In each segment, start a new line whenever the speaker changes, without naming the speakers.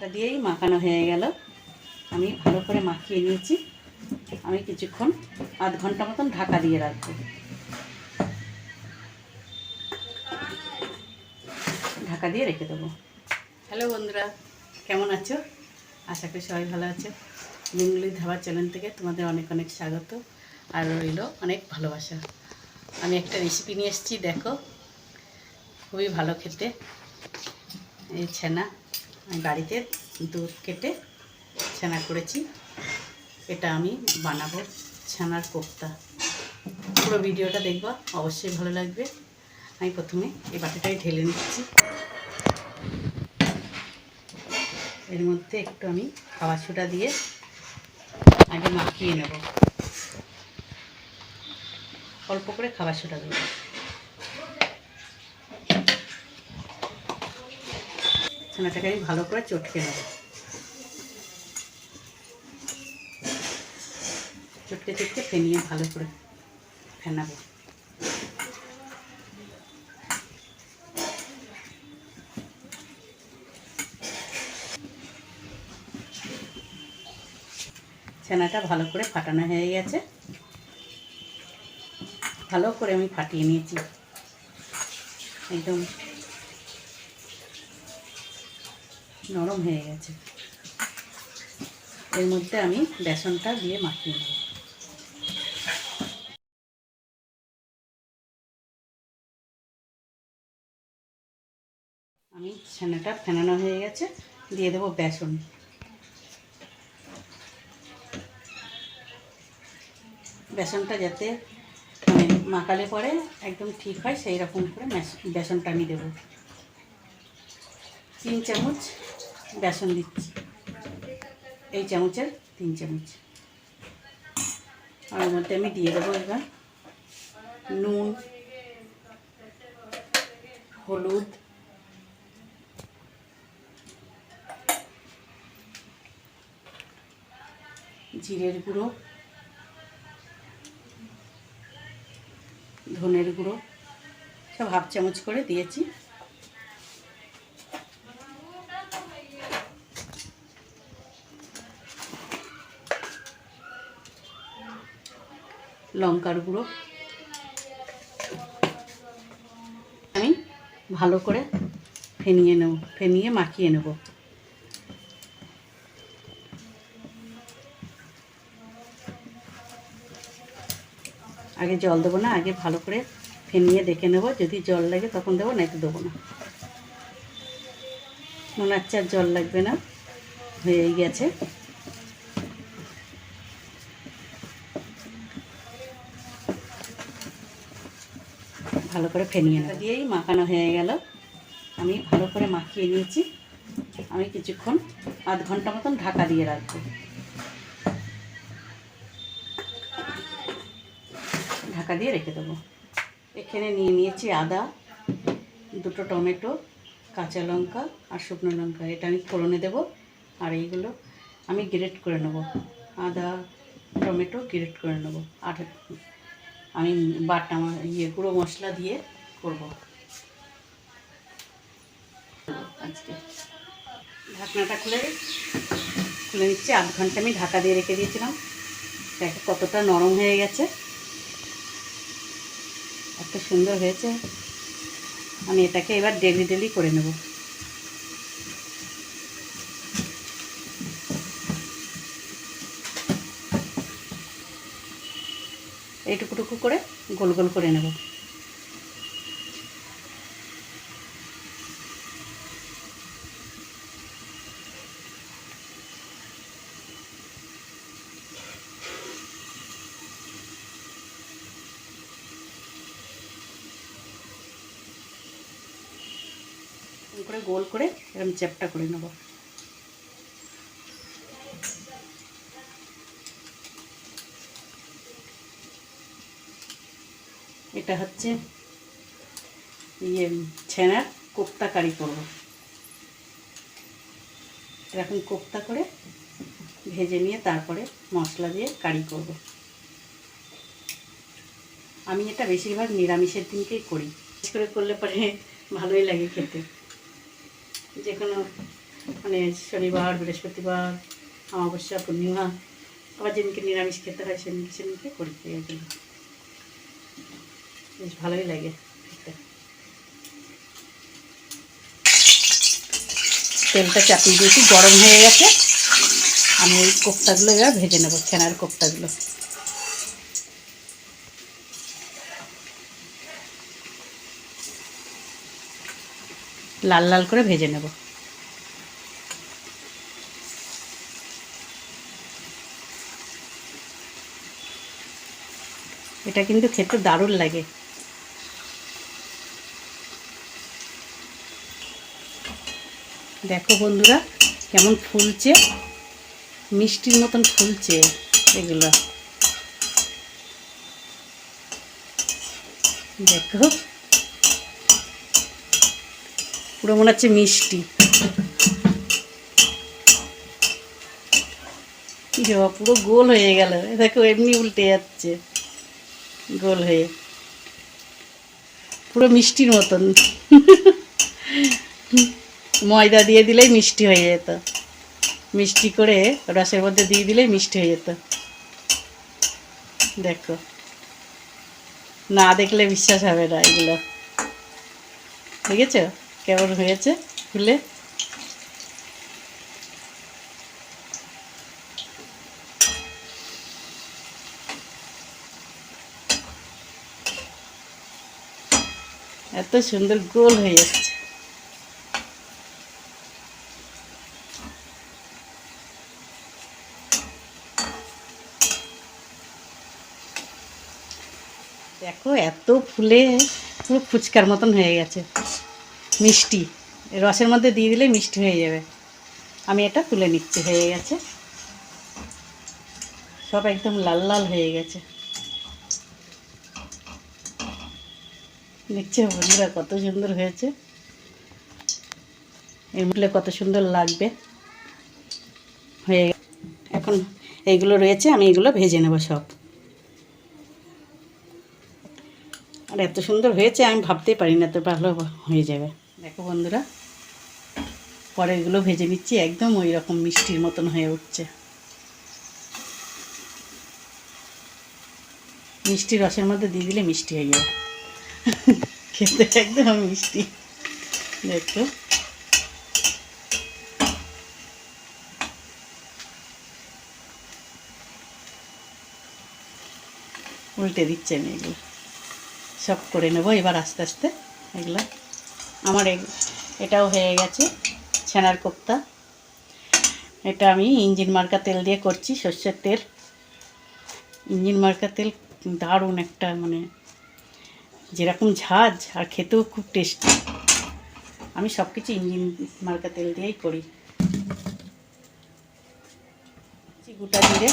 ছানাটা দিয়েই মাখানো হয়ে গেল। আমি ভালো করে মাখিয়ে নিয়েছি। আমি কিছুক্ষণ আধ ঘণ্টা মতন ঢাকা দিয়ে রাখব। ঢাকা দিয়ে রেখে দেবো। হ্যালো বন্ধুরা। কেমন আছো? আশা করি সবাই ভালো আছো। বেঙ্গলি ধাবার চ্যানেল থেকে তোমাদের অনেক অনেক স্বাগত। আর রইল অনেক ভালোবাসা। আমি একটা রেসিপি নিয়ে এসেছি দেখো। খুবই ভালো খেতে। এই ছানা। আমি বাড়িতে দুধ কেটে ছানা করেছি। এটা আমি বানাবো ছানার কোপ্তা। পুরো ভিডিওটা দেখবা, অবশ্যই ভালো লাগবে। আমি প্রথমে এই বাটিটাই ঢেলে নিচ্ছি। এর মধ্যে একটু আমি খাবার সোডা দিয়ে আগে মাখিয়ে নেব। অল্প করে খাবার সোডা দেবো। ছানাটাকে আমি ভালো করে চটকে নেব। চটকে চটকে ফেনিয়ে ভালো করে ফেনাবো। ছানাটা ভালো করে ফাটানো হয়ে গেছে। ভালো করে আমি ফাটিয়ে নিয়েছি। একদম নরম হয়ে গেছে। এর মধ্যে আমি বেসনটা দিয়ে মাখিয়ে নেব। আমি ছানাটা ফেনানো হয়ে গেছে, দিয়ে দেবো বেসন। বেসনটা যাতে মানে পরে একদম ঠিক হয়, সেই রকম করে বেসনটা আমি দেবো। তিন চামচ বেসন দিচ্ছি। এই চামচের তিন চামচ। আর মধ্যে আমি দিয়ে দেবো এবার নুন, হলুদ, জিরের গুঁড়ো, ধনের গুঁড়ো, সব হাফ চামচ করে দিয়েছি। লঙ্কার গুঁড়ো। আমি ভালো করে ফেনিয়ে নেব, ফেনিয়ে মাখিয়ে নেব। আগে জল দেবো না, আগে ভালো করে ফেনিয়ে দেখে নেব। যদি জল লাগে তখন দেবো না দেবো না। মনে হচ্ছে আর জল লাগবে না হয়ে গেছে। ভালো করে ফেনিয়ে নেব। দিয়েই মাখানো হয়ে গেল। আমি ভালো করে মাখিয়ে নিয়েছি। আমি কিছুক্ষণ, আধ ঘণ্টা মতন ঢাকা দিয়ে রাখব। ঢাকা দিয়ে রেখে দেবো। এখানে নিয়ে নিয়েছি আদা, দুটো টমেটো, কাঁচা লঙ্কা আর শুকনো লঙ্কা। এটা আমি ফোড়নে দেব আর এইগুলো আমি গ্রেট করে নেব। আদা, টমেটো গ্রেট করে নেব। আর আমি বাটা ইয়ে গুঁড়ো মশলা দিয়ে করব। আজকে ঢাকনাটা খুলে খুলে নিচ্ছি, আধ ঘণ্টা আমি ঢাকা দিয়ে রেখে দিয়েছিলাম। দেখো কতটা নরম হয়ে গেছে। এত সুন্দর হয়েছে। আমি এটাকে এবার ডেলি ডেলি করে নেব। এইটুকুটুকু করে গোল গোল করে নেব। করে গোল করে এরকম চ্যাপটা করে নেব। এটা হচ্ছে ইয়ে ছেনার কোপ্তা কারি করব। এরকম কোপ্তা করে ভেজে নিয়ে তারপরে মশলা দিয়ে কারি করব। আমি এটা বেশিরভাগ নিরামিষের দিনকেই করি। বিশেষ করে করলে পরে ভালোই লাগে খেতে। যে কোনো মানে শনিবার, বৃহস্পতিবার, অমাবস্যা, পূর্ণিমা, আবার যেদিনকে নিরামিষ খেতে হয় সেদিনকে সেদিনকে করি। এগুলো বেশ ভালোই লাগে তেলটা চাপিয়ে দিয়েছি, গরম হয়ে গেছে। আমি ওই কোপ্তাগুলো এবার ভেজে নেব, ছানার কোপ্তাগুলো। লাল লাল করে ভেজে নেব। এটা কিন্তু খেতে দারুণ লাগে। দেখো বন্ধুরা, কেমন ফুলছে। মিষ্টির মতন ফুলছে এগুলো। দেখো। পুরো মনে হচ্ছে মিষ্টি। পুরো গোল হয়ে গেল। দেখো, এমনি উল্টে যাচ্ছে। গোল হয়ে। পুরো মিষ্টির মতন। ময়দা দিয়ে দিলেই মিষ্টি হয়ে যেত। মিষ্টি করে রসের মধ্যে দিয়ে দিলেই মিষ্টি হয়ে যেত। দেখো। না দেখলে বিশ্বাস হবে না এগুলো। দেখেছ? কেমন হয়েছে? খুলে এত সুন্দর গোল হয়ে যাচ্ছে দেখো এত ফুলে, পুরো ফুচকার মতন হয়ে গেছে। মিষ্টি। রসের মধ্যে দিয়ে দিলে মিষ্টি হয়ে যাবে। আমি এটা তুলে নিচ্ছি, হয়ে গেছে। সব একদম লাল লাল হয়ে গেছে। দেখছে বন্ধুরা, কত সুন্দর হয়েছে। এমনি কত সুন্দর লাগবে। হয়ে এখন এইগুলো রয়েছে, আমি এগুলো ভেজে নেব সব। আর এত সুন্দর হয়েছে, আমি ভাবতেই পারি না এত ভালো হয়ে যাবে। দেখো বন্ধুরা পরে এগুলো ভেজে নিচ্ছি, একদম ওই রকম মিষ্টির মতন হয়ে উঠছে। মিষ্টি রসের মধ্যে দিয়ে দিলে মিষ্টি হয়ে যাবে। খেতে একদম মিষ্টি। দেখো। উল্টে দিচ্ছে আমি এগুলো। সব করে নেব। এবার আস্তে আস্তে এগুলো। আমার এটাও হয়ে গেছে, ছানার কোপ্তা। এটা আমি ইঞ্জিন মার্কা তেল দিয়ে করছি, সর্ষের তেল। ইঞ্জিন মার্কা তেল দারুণ একটা মানে যেরকম ঝাঁজ, আর খেতেও খুব টেস্টি। আমি সব কিছু ইঞ্জিন মার্কা তেল দিয়েই করি। গোটা জিরে।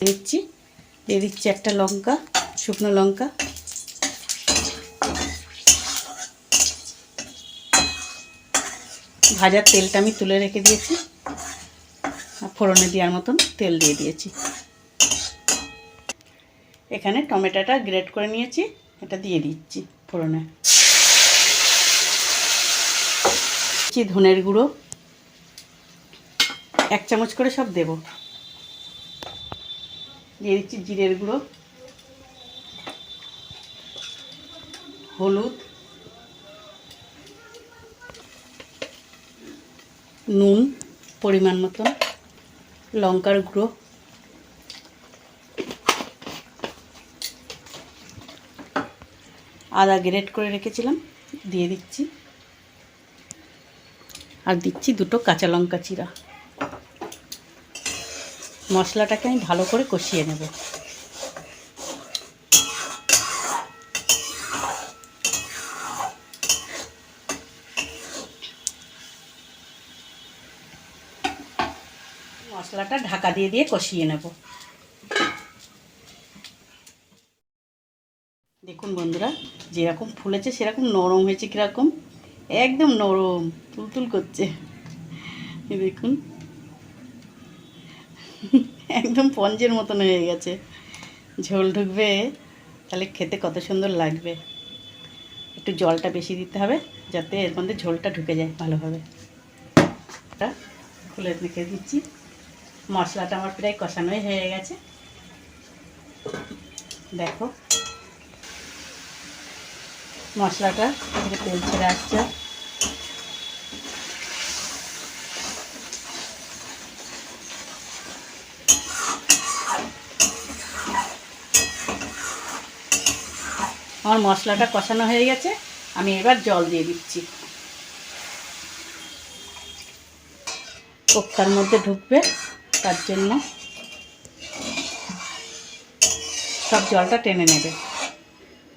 দিচ্ছি, দিয়ে দিচ্ছি একটা লঙ্কা। শুকনো লঙ্কা। ভাজার তেলটা আমি তুলে রেখে দিয়েছি। ফোড়নে দেওয়ার মতন তেল দিয়ে দিয়েছি। এখানে টমেটোটা গ্রেট করে নিয়েছি, এটা দিয়ে দিচ্ছি ফোড়নে। ধনের গুঁড়ো। এক চামচ করে সব দেব। দিয়ে দিচ্ছি জিরের গুঁড়ো। হলুদ, নুন পরিমাণ মতন, লঙ্কার গুঁড়ো, আদা গ্রেট করে রেখেছিলাম, দিয়ে দিচ্ছি। আর দিচ্ছি দুটো কাঁচা লঙ্কা চিরা মশলাটাকে আমি ভালো করে কষিয়ে নেব। মশলাটা ঢাকা দিয়ে দিয়ে কষিয়ে নেব। দেখুন বন্ধুরা, যেরকম ফুলেছে সেরকম, নরম হয়েছে কীরকম, একদম নরম, তুলতুল করছে। দেখুন, একদম পঞ্জের মতন হয়ে গেছে। ঝোল ঢুকবে, তাহলে খেতে কত সুন্দর লাগবে। একটু জলটা বেশি দিতে হবে, যাতে এর মধ্যে ঝোলটা ঢুকে যায় ভালোভাবে। খুলে রেখে দিচ্ছি। মশলাটা আমার প্রায় কষানোই হয়ে গেছে। দেখো। মশলাটা তেল ছেড়ে আসছে। আমার মশলাটা কষানো হয়ে গেছে। আমি এবার জল দিয়ে দিচ্ছি। কোপ্তার মধ্যে ঢুকবে। তার জন্য সব জলটা টেনে নেবে।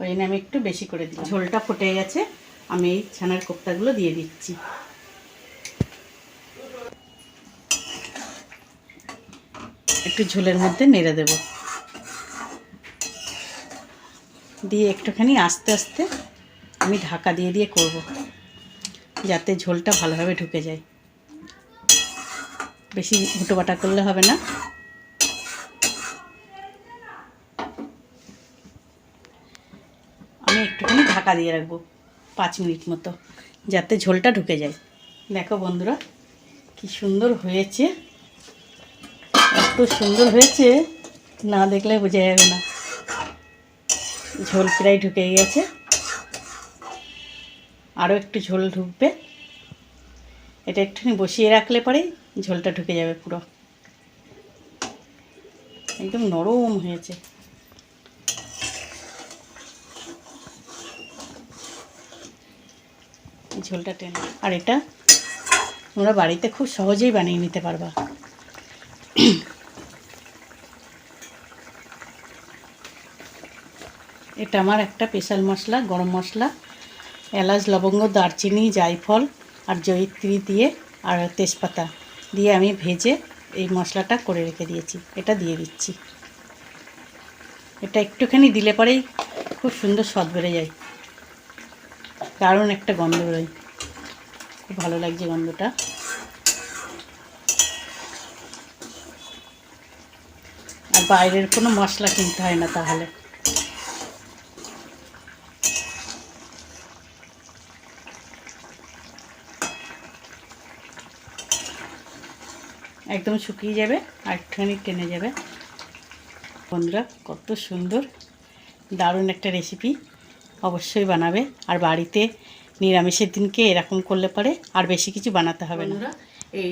ওই আমি একটু বেশি করে দিই ঝোলটা ফুটে গেছে, আমি এই ছানার কোপ্তাগুলো দিয়ে দিচ্ছি। একটু ঝোলের মধ্যে নেড়ে দেব। দিয়ে একটুখানি আস্তে আস্তে আমি ঢাকা দিয়ে দিয়ে করব, যাতে ঝোলটা ভালোভাবে ঢুকে যায়। বেশি হুটোবাটা করলে হবে না। আমি একটুখানি ঢাকা দিয়ে রাখব পাঁচ মিনিট মতো, যাতে ঝোলটা ঢুকে যায়। দেখো বন্ধুরা, কি সুন্দর হয়েছে। এত সুন্দর হয়েছে, না দেখলে বোঝা যাবে না। ঝোল প্রায় ঢুকে গেছে। আরও একটু ঝোল ঢুকবে। এটা একটুখানি বসিয়ে রাখলে পরেই ঝোলটা ঢুকে যাবে পুরো। একদম নরম হয়েছে। ঝোলটা টেনে আর এটা তোমরা বাড়িতে খুব সহজেই বানিয়ে নিতে পারবা। এটা আমার একটা স্পেশাল মশলা, গরম মশলা, এলাচ, লবঙ্গ, দারচিনি, জায়ফল আর জয়িত্রী দিয়ে আর তেজপাতা। দিয়ে আমি ভেজে এই মশলাটা করে রেখে দিয়েছি। এটা দিয়ে দিচ্ছি। এটা একটুখানি দিলে পরেই খুব সুন্দর স্বাদ বেড়ে যায়। দারুণ একটা গন্ধ বেরোয়। খুব ভালো লাগছে গন্ধটা। আর বাইরের কোনো মশলা কিনতে হয় না তাহলে। একদম শুকিয়ে যাবে আর একটুখানি টেনে যাবে। বন্ধুরা, কত সুন্দর, দারুণ একটা রেসিপি অবশ্যই বানাবে। আর বাড়িতে নিরামিষের দিনকে এরকম করলে পরে আর বেশি কিছু বানাতে হবে না। এই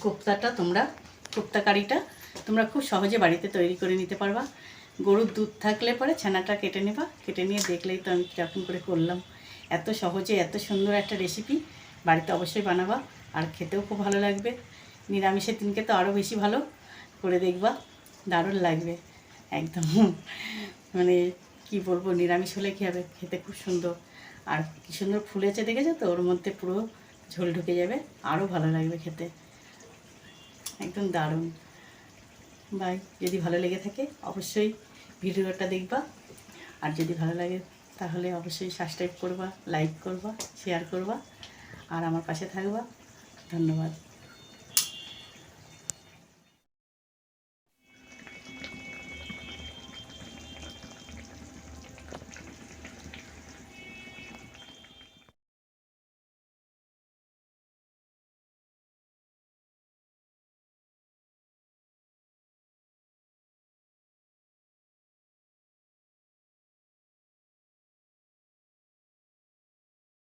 কোপ্তাটা তোমরা, কোপ্তা কারিটা তোমরা খুব সহজে বাড়িতে তৈরি করে নিতে পারবা। গরুর দুধ থাকলে পরে ছানাটা কেটে নেবা। কেটে নিয়ে দেখলেই তো আমি কীরকম করে করলাম। এত সহজে, এত সুন্দর একটা রেসিপি বাড়িতে অবশ্যই বানাবা। আর খেতেও খুব ভালো লাগবে। নিরামিষের দিনকে তো আরও বেশি ভালো করে দেখবা। দারুণ লাগবে, একদম। মানে কি বলব, নিরামিষ হলে কী হবে? খেতে খুব সুন্দর। আর কি সুন্দর ফুলেছে দেখেছ তো? ওর মধ্যে পুরো ঝোল ঢুকে যাবে। আরও ভালো লাগবে খেতে। একদম দারুণ। বাই, যদি ভালো লেগে থাকে অবশ্যই ভিডিওটা দেখবা। আর যদি ভালো লাগে তাহলে অবশ্যই সাবস্ক্রাইব করবা লাইক করবা শেয়ার করবা। আর আমার পাশে থাকবা। ধন্যবাদ।